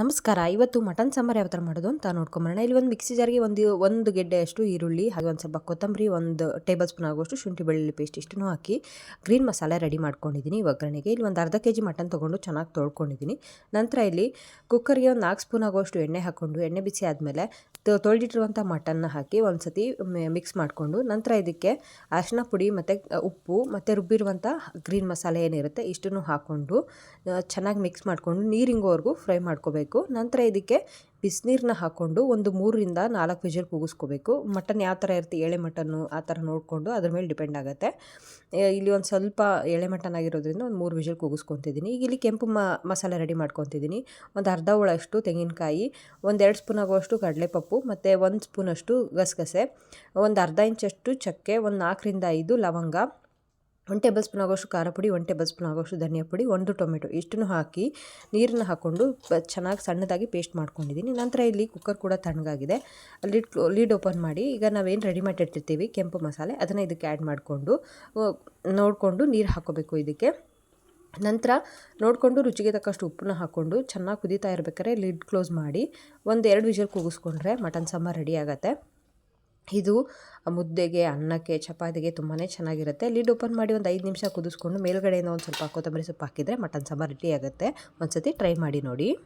ನಮಸ್ಕಾರ. ಇವತ್ತು ಮಟನ್ ಸಾಂಬಾರು ಯಾವ ಥರ ಮಾಡೋದು ಅಂತ ನೋಡ್ಕೊಂಬರೋಣ. ಇಲ್ಲಿ ಒಂದು ಮಿಕ್ಸಿ ಜಾರಿಗೆ ಒಂದು ಒಂದು ಗೆಡ್ಡೆಯಷ್ಟು ಈರುಳ್ಳಿ, ಹಾಗೆ ಒಂದು ಸ್ವಲ್ಪ ಕೊತ್ತಂಬರಿ, ಒಂದು ಟೇಬಲ್ ಸ್ಪೂನ್ ಆಗುವಷ್ಟು ಶುಂಠಿ ಬೆಳ್ಳುಳ್ಳಿ ಪೇಸ್ಟ್ ಇಷ್ಟನ್ನು ಹಾಕಿ ಗ್ರೀನ್ ಮಸಾಲೆ ರೆಡಿ ಮಾಡ್ಕೊಂಡಿದ್ದೀನಿ ಒಗ್ಗರಣೆಗೆ ಇಲ್ಲಿ ಒಂದು ಅರ್ಧ ಕೆ ಜಿ ಮಟನ್ ತೊಗೊಂಡು ಚೆನ್ನಾಗಿ ತೊಳ್ಕೊಂಡಿದ್ದೀನಿ ನಂತರ ಇಲ್ಲಿ ಕುಕ್ಕರ್ಗೆ ಒಂದು ನಾಲ್ಕು ಸ್ಪೂನ್ ಆಗುವಷ್ಟು ಎಣ್ಣೆ ಹಾಕ್ಕೊಂಡು ಎಣ್ಣೆ ಬಿಸಿ ಆದಮೇಲೆ ತೊಳೆದಿಟ್ಟಿರುವಂಥ ಮಟನ್ನ ಹಾಕಿ ಒಂದು ಸತಿ ಮಿಕ್ಸ್ ಮಾಡಿಕೊಂಡು, ನಂತರ ಇದಕ್ಕೆ ಅರಿಶಿನ ಪುಡಿ ಮತ್ತು ಉಪ್ಪು ಮತ್ತು ರುಬ್ಬಿರುವಂಥ ಗ್ರೀನ್ ಮಸಾಲೆ ಏನಿರುತ್ತೆ ಇಷ್ಟನ್ನು ಹಾಕ್ಕೊಂಡು ಚೆನ್ನಾಗಿ ಮಿಕ್ಸ್ ಮಾಡಿಕೊಂಡು ನೀರಿಂಗೋವರೆಗೂ ಫ್ರೈ ಮಾಡ್ಕೋಬೇಕು. ನಂತರ ಇದಕ್ಕೆ ಬಿಸಿನೀರನ್ನ ಹಾಕ್ಕೊಂಡು ಒಂದು ಮೂರರಿಂದ ನಾಲ್ಕು ವಿಜಲ್ ಕೂಗಿಸ್ಕೋಬೇಕು. ಮಟನ್ ಯಾವ ಥರ ಇರುತ್ತೆ, ಎಳೆ ಮಟನ್ನು ಆ ಥರ ನೋಡಿಕೊಂಡು ಅದ್ರ ಮೇಲೆ ಡಿಪೆಂಡ್ ಆಗುತ್ತೆ. ಇಲ್ಲಿ ಒಂದು ಸ್ವಲ್ಪ ಎಳೆ ಮಟನ್ ಆಗಿರೋದ್ರಿಂದ ಒಂದು ಮೂರು ವಿಜಲ್ ಕೂಗಿಸ್ಕೊತಿದ್ದೀನಿ. ಈಗ ಇಲ್ಲಿ ಕೆಂಪು ಮಸಾಲೆ ರೆಡಿ ಮಾಡ್ಕೊತಿದ್ದೀನಿ. ಒಂದು ಅರ್ಧ ಹೋಳಷ್ಟು ತೆಂಗಿನಕಾಯಿ ಒಂದೆರಡು ಸ್ಪೂನ್ ಆಗುವಷ್ಟು ಕಡಲೆಪಪ್ಪು, ಮತ್ತು ಒಂದು ಸ್ಪೂನಷ್ಟು ಗಸಗಸೆ, ಒಂದು ಅರ್ಧ ಇಂಚಷ್ಟು ಚಕ್ಕೆ, ಒಂದು ನಾಲ್ಕರಿಂದ ಐದು ಲವಂಗ ಒನ್ ಟೇಬಲ್ ಸ್ಪೂನ್ ಆಗೋಷ್ಟು ಖಾರ ಪುಡಿ ಒನ್ ಟೇಬಲ್ ಸ್ಪೂನ್ ಆಗೋಷ್ಟು ಧನಿಯಾ ಪುಡಿ, ಒಂದು ಟೊಮೆಟೊ. ಇಷ್ಟನ್ನು ಹಾಕಿ ನೀರನ್ನು ಹಾಕ್ಕೊಂಡು ಚೆನ್ನಾಗಿ ಸಣ್ಣದಾಗಿ ಪೇಸ್ಟ್ ಮಾಡ್ಕೊಂಡಿದ್ದೀನಿ. ನಂತರ ಇಲ್ಲಿ ಕುಕ್ಕರ್ ಕೂಡ ತಣ್ಣಗಾಗಿದೆ. ಲಿಡ್ ಲೀಡ್ ಓಪನ್ ಮಾಡಿ ಈಗ ನಾವೇನು ರೆಡಿ ಮಾಡಿಟ್ಟಿರ್ತೀವಿ, ಕೆಂಪು ಮಸಾಲೆ, ಅದನ್ನು ಇದಕ್ಕೆ ಆ್ಯಡ್ ಮಾಡಿಕೊಂಡು ನೋಡಿಕೊಂಡು ನೀರು ಹಾಕೋಬೇಕು ಇದಕ್ಕೆ. ನಂತರ ನೋಡಿಕೊಂಡು ರುಚಿಗೆ ತಕ್ಕಷ್ಟು ಉಪ್ಪನ್ನ ಹಾಕ್ಕೊಂಡು ಚೆನ್ನಾಗಿ ಕುದೀತಾ ಇರಬೇಕಾದ್ರೆ ಲಿಡ್ ಕ್ಲೋಸ್ ಮಾಡಿ ಒಂದು ಎರಡು ವಿಷಲ್ ಕೂಗಿಸ್ಕೊಂಡ್ರೆ ಮಟನ್ ಸಾಂಬಾರು ರೆಡಿ ಆಗುತ್ತೆ. ಇದು ಮುದ್ದೆಗೆ, ಅನ್ನಕ್ಕೆ, ಚಪಾತಿಗೆ ತುಂಬಾ ಚೆನ್ನಾಗಿರುತ್ತೆ. ಲಿಡ್ ಓಪನ್ ಮಾಡಿ ಒಂದು ಐದು ನಿಮಿಷ ಕುದಿಸ್ಕೊಂಡು ಮೇಲ್ಗಡೆಯಿಂದ ಒಂದು ಸ್ವಲ್ಪ ಕೊತ್ತಂಬರಿ ಸೊಪ್ಪು ಹಾಕಿದರೆ ಮಟನ್ ಸಾಂಬಾರು ರೆಡಿ ಆಗುತ್ತೆ. ಒಂದು ಸತಿ ಟ್ರೈ ಮಾಡಿ ನೋಡಿ.